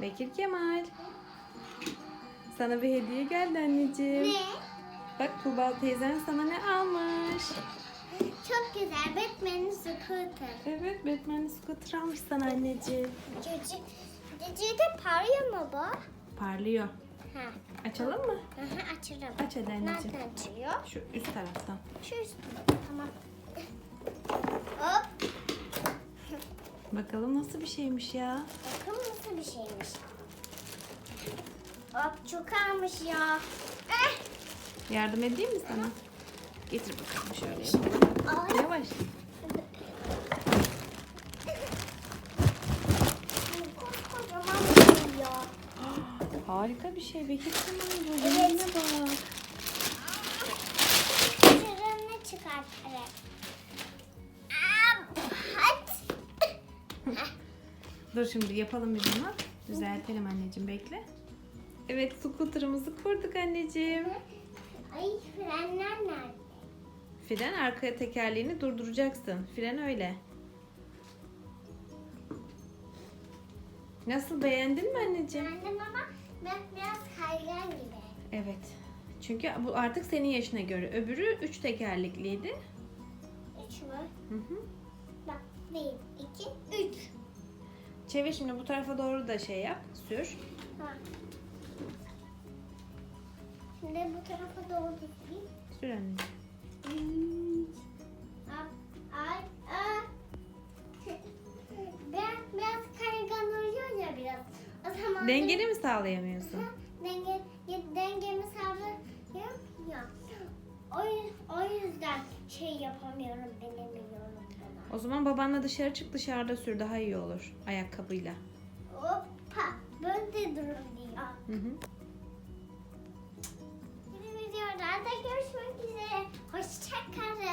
Bekir Kemal. Sana bir hediye geldi anneciğim. Ne? Bak Tuğba teyzen sana ne almış? Çok güzel. Batman'in scooter. Evet Batman scooter almış sana anneciğim. Cücü, cücü de parlıyor mu bu? Parlıyor. Ha. Açalım mı? Aha, açarım. Aç hadi anneciğim. Nereden açılıyor? Şu üst taraftan. Şu üstü. Tamam. Hop. Bakalım nasıl bir şeymiş ya. Bakın nasıl bir şeymiş. Hop çok almış ya. Eh. Yardım edeyim mi sana? Getir bakalım şöyle. Ay. Yavaş. Kocaman bir şey ya. Harika bir şey Bekir Kemal bu. Evet. Bak. Çıkartarak. Dur şimdi yapalım bir bunu. Düzeltelim anneciğim bekle. Evet scooter'ımızı kurduk anneciğim. Ay frenler nerede? Fren arka tekerleğini durduracaksın. Fren öyle. Nasıl beğendin mi anneciğim? Beğendim ama ben biraz kaygan gibi. Evet. Çünkü bu artık senin yaşına göre. Öbürü üç tekerlekliydi. Üç mü? Hı hı. Bak bir, iki, üç. Çevir şimdi bu tarafa doğru da şey yap. Sür. Ha. Şimdi bu tarafa doğru gideyim. Sür. Hop, Ay, ay. Biraz kaygan oluyor ya biraz. O zaman Dengeni mi sağlayamıyorsun? Denge, dengemi sağlıyorum ya. O, o yüzden şey yapamıyorum, bilemiyorum buna. O zaman babanla dışarı çık dışarıda sür daha iyi olur. Ayakkabıyla. Hoppa, böyle durun diyor. Hı hı. Yeni videolarda görüşmek üzere. Hoşçakalın.